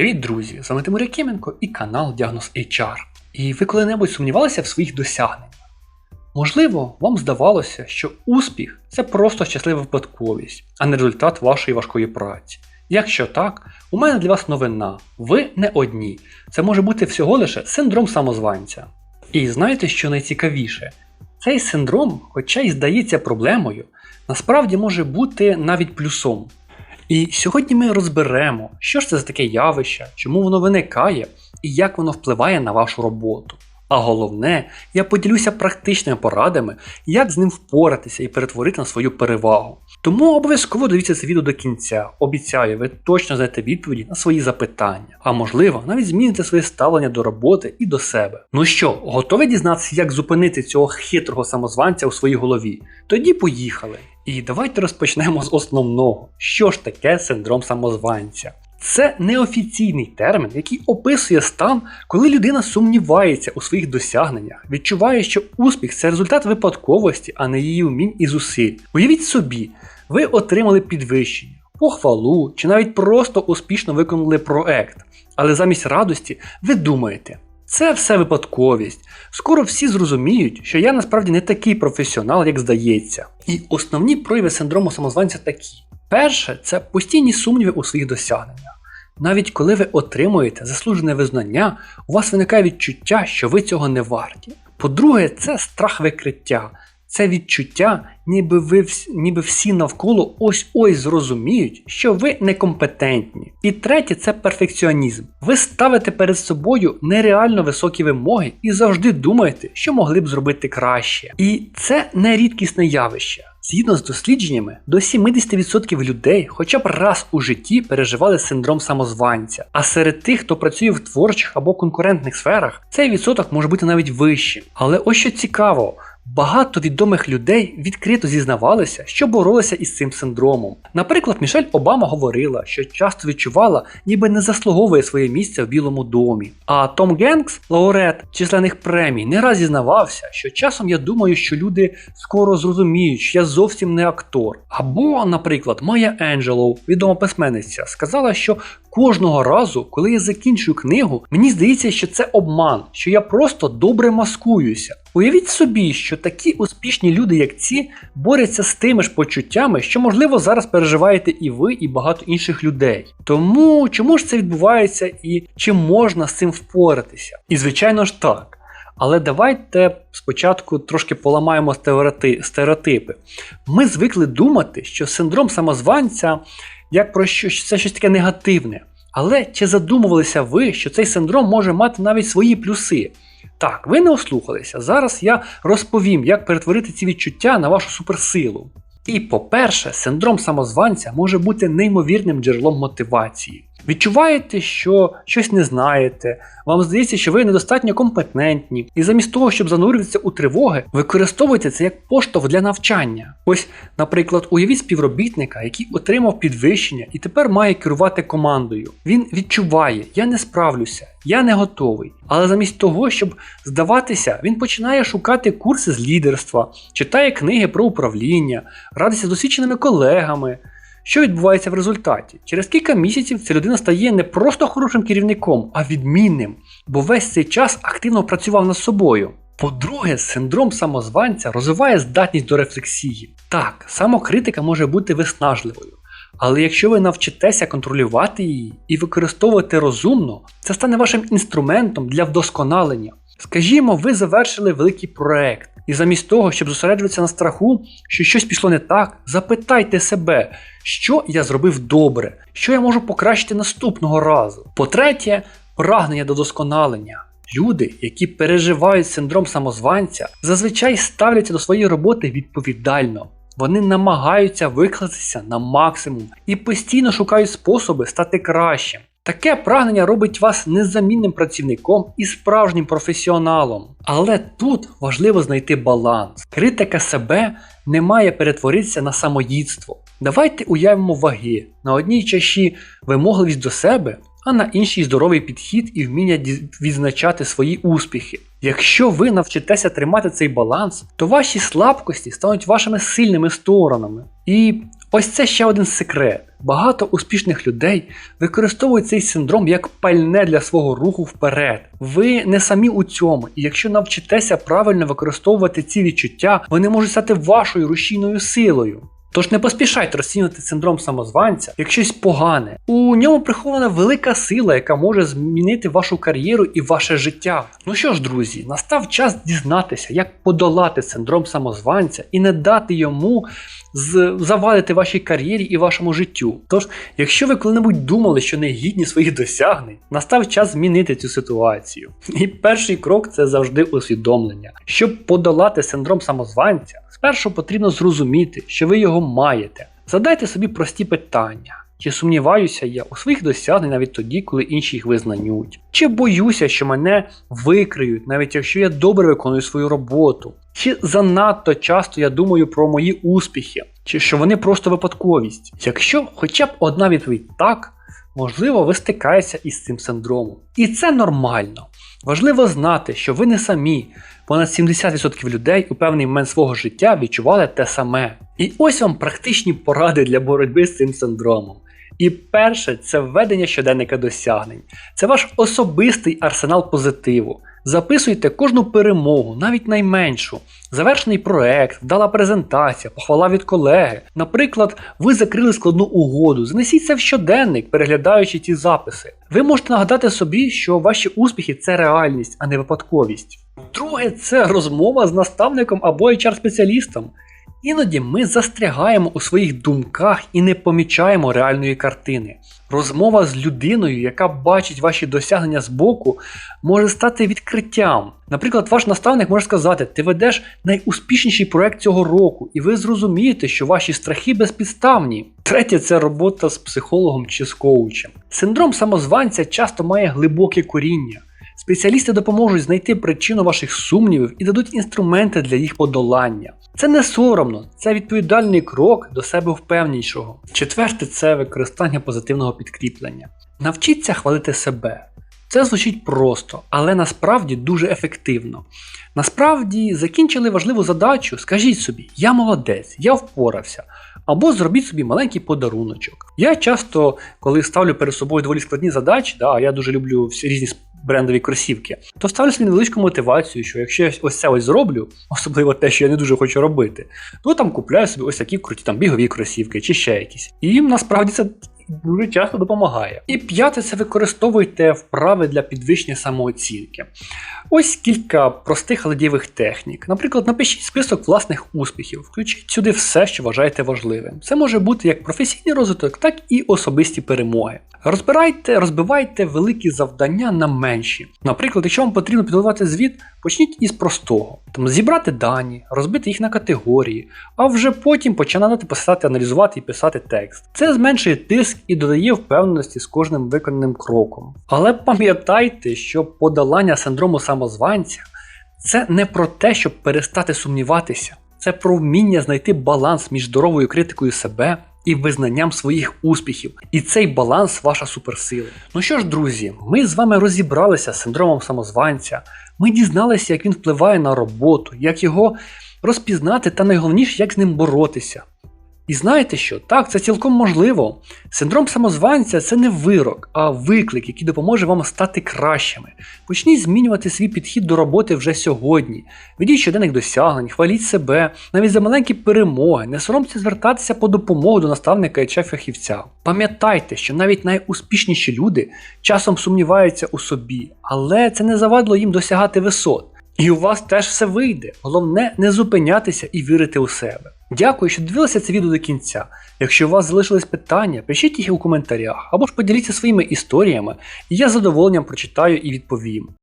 Привіт, друзі! З вами Тимур Якименко і канал Діагноз HR. І ви коли-небудь сумнівалися в своїх досягненнях? Можливо, вам здавалося, що успіх це просто щаслива випадковість, а не результат вашої важкої праці. Якщо так, у мене для вас новина. Ви не одні. Це може бути всього лише синдром самозванця. І знаєте, що найцікавіше? Цей синдром, хоча й здається проблемою, насправді може бути навіть плюсом. І сьогодні ми розберемо, що ж це за таке явище, чому воно виникає і як воно впливає на вашу роботу. А головне, я поділюся практичними порадами, як з ним впоратися і перетворити на свою перевагу. Тому обов'язково дивіться це відео до кінця. Обіцяю, ви точно знайдете відповіді на свої запитання, а можливо, навіть зміните своє ставлення до роботи і до себе. Ну що, готові дізнатися, як зупинити цього хитрого самозванця у своїй голові? Тоді поїхали. І давайте розпочнемо з основного. Що ж таке синдром самозванця? Це неофіційний термін, який описує стан, коли людина сумнівається у своїх досягненнях, відчуває, що успіх це результат випадковості, а не її вмінь і зусиль. Уявіть собі, ви отримали підвищення, похвалу чи навіть просто успішно виконали проект, але замість радості ви думаєте. Це все випадковість. Скоро всі зрозуміють, що я насправді не такий професіонал, як здається. І основні прояви синдрому самозванця такі: перше це постійні сумніви у своїх досягненнях. Навіть коли ви отримуєте заслужене визнання, у вас виникає відчуття, що ви цього не варті. По-друге, це страх викриття. Це відчуття, ніби ви ніби всі навколо ось ось зрозуміють, що ви некомпетентні. І третє це перфекціонізм. Ви ставите перед собою нереально високі вимоги і завжди думаєте, що могли б зробити краще. І це не рідкісне явище. Згідно з дослідженнями, до 70% людей хоча б раз у житті переживали синдром самозванця. А серед тих, хто працює в творчих або конкурентних сферах, цей відсоток може бути навіть вищим. Але ось що цікаво. Багато відомих людей відкрито зізнавалися, що боролися із цим синдромом. Наприклад, Мішель Обама говорила, що часто відчувала, ніби не заслуговує своє місце в Білому домі. А Том Генкс, лауреат численних премій, не раз зізнавався, що часом я думаю, що люди скоро зрозуміють, що я зовсім не актор. Або, наприклад, Майя Енджелоу, відома письменниця, сказала, що Кожного разу, коли я закінчую книгу, мені здається, що це обман, що я просто добре маскуюся. Уявіть собі, що такі успішні люди, як ці, борються з тими ж почуттями, що, можливо, зараз переживаєте і ви, і багато інших людей. Тому чому ж це відбувається і чи можна з цим впоратися? І звичайно ж так. Але давайте спочатку трошки поламаємо стереотипи. Ми звикли думати, що синдром самозванця як про що це щось таке негативне. Але чи задумувалися ви, що цей синдром може мати навіть свої плюси? Так, ви не ослухалися. Зараз я розповім, як перетворити ці відчуття на вашу суперсилу. І по-перше, синдром самозванця може бути неймовірним джерелом мотивації. Відчуваєте, що щось не знаєте, вам здається, що ви недостатньо компетентні, і замість того, щоб занурюватися у тривоги, використовуєте це як поштовх для навчання. Ось, наприклад, уявіть співробітника, який отримав підвищення і тепер має керувати командою. Він відчуває, я не справлюся, я не готовий. Але замість того, щоб здаватися, він починає шукати курси з лідерства, читає книги про управління, радиться з досвідченими колегами. Що відбувається в результаті? Через кілька місяців ця людина стає не просто хорошим керівником, а відмінним, бо весь цей час активно працював над собою. По-друге, синдром самозванця розвиває здатність до рефлексії. Так, самокритика може бути виснажливою, але якщо ви навчитеся контролювати її і використовувати розумно, це стане вашим інструментом для вдосконалення. Скажімо, ви завершили великий проект, і замість того, щоб зосереджуватися на страху, що щось пішло не так, запитайте себе, що я зробив добре, що я можу покращити наступного разу. По-третє, прагнення до досконалення. Люди, які переживають синдром самозванця, зазвичай ставляться до своєї роботи відповідально. Вони намагаються викластися на максимум і постійно шукають способи стати кращим. Таке прагнення робить вас незамінним працівником і справжнім професіоналом. Але тут важливо знайти баланс. Критика себе не має перетворитися на самоїдство. Давайте уявимо ваги. На одній чаші вимогливість до себе, а на іншій здоровий підхід і вміння відзначати свої успіхи. Якщо ви навчитеся тримати цей баланс, то ваші слабкості стануть вашими сильними сторонами. І Ось це ще один секрет. Багато успішних людей використовують цей синдром як пальне для свого руху вперед. Ви не самі у цьому, і якщо навчитеся правильно використовувати ці відчуття, вони можуть стати вашою рушійною силою. Тож не поспішайте розцінювати синдром самозванця як щось погане. У ньому прихована велика сила, яка може змінити вашу кар'єру і ваше життя. Ну що ж, друзі, настав час дізнатися, як подолати синдром самозванця і не дати йому завадити вашій кар'єрі і вашому життю. Тож, якщо ви коли-небудь думали, що не гідні своїх досягнень, настав час змінити цю ситуацію. І перший крок це завжди усвідомлення. Щоб подолати синдром самозванця, спершу потрібно зрозуміти, що ви його маєте. Задайте собі прості питання. Чи сумніваюся я у своїх досягнень навіть тоді, коли інші їх визнають? Чи боюся, що мене викриють, навіть якщо я добре виконую свою роботу? Чи занадто часто я думаю про мої успіхи, чи що вони просто випадковість? Якщо хоча б одна відповідь так, можливо, ви стикаєтеся із цим синдромом. І це нормально. Важливо знати, що ви не самі. Понад 70% людей у певний момент свого життя відчували те саме. І ось вам практичні поради для боротьби з цим синдромом. І перше це введення щоденника досягнень. Це ваш особистий арсенал позитиву. Записуйте кожну перемогу, навіть найменшу, завершений проект, вдала презентація, похвала від колеги. Наприклад, ви закрили складну угоду. Занесіть в щоденник, переглядаючи ці записи. Ви можете нагадати собі, що ваші успіхи це реальність, а не випадковість. Друге, це розмова з наставником або HR-спеціалістом. Іноді ми застрягаємо у своїх думках і не помічаємо реальної картини. Розмова з людиною, яка бачить ваші досягнення збоку, може стати відкриттям. Наприклад, ваш наставник може сказати, ти ведеш найуспішніший проект цього року, і ви зрозумієте, що ваші страхи безпідставні. Третє це робота з психологом чи з коучем. Синдром самозванця часто має глибоке коріння. Спеціалісти допоможуть знайти причину ваших сумнівів і дадуть інструменти для їх подолання. Це не соромно, це відповідальний крок до себе впевнішого. Четверте це використання позитивного підкріплення. Навчіться хвалити себе. Це звучить просто, але насправді дуже ефективно. Насправді закінчили важливу задачу, скажіть собі, я молодець, я впорався. Або зробіть собі маленький подаруночок. Я часто, коли ставлю перед собою доволі складні задачі, да, я дуже люблю всі різні брендові кросівки, то ставлю собі невеличку мотивацію, що якщо я ось це ось зроблю, особливо те, що я не дуже хочу робити, то там купляю собі ось такі круті там бігові кросівки чи ще якісь. І насправді це дуже часто допомагає. І п'яте, це використовуйте вправи для підвищення самооцінки. Ось кілька простих, але дієвих технік. Наприклад, напишіть список власних успіхів, включіть сюди все, що вважаєте важливим. Це може бути як професійний розвиток, так і особисті перемоги. Розбирайте, розбивайте великі завдання на менші. Наприклад, якщо вам потрібно підготувати звіт, почніть із простого. Там, зібрати дані, розбити їх на категорії, а вже потім починати писати, аналізувати і писати текст. Це зменшує тиск і додає впевненості з кожним виконаним кроком. Але пам'ятайте, що подолання синдрому самозванця це не про те, щоб перестати сумніватися, це про вміння знайти баланс між здоровою критикою себе і визнанням своїх успіхів. І цей баланс ваша суперсила. Ну що ж, друзі, ми з вами розібралися з синдромом самозванця. Ми дізналися, як він впливає на роботу, як його розпізнати, та найголовніше, як з ним боротися. І знаєте що? Так, це цілком можливо. Синдром самозванця це не вирок, а виклик, який допоможе вам стати кращими. Почніть змінювати свій підхід до роботи вже сьогодні. Ведіть щоденних досягнень, хваліть себе, навіть за маленькі перемоги, не соромтеся звертатися по допомогу до наставника чи фахівця. Пам'ятайте, що навіть найуспішніші люди часом сумніваються у собі, але це не завадило їм досягати висот. І у вас теж все вийде. Головне не зупинятися і вірити у себе. Дякую, що дивилися це відео до кінця. Якщо у вас залишились питання, пишіть їх у коментарях або ж поділіться своїми історіями, і я з задоволенням прочитаю і відповім.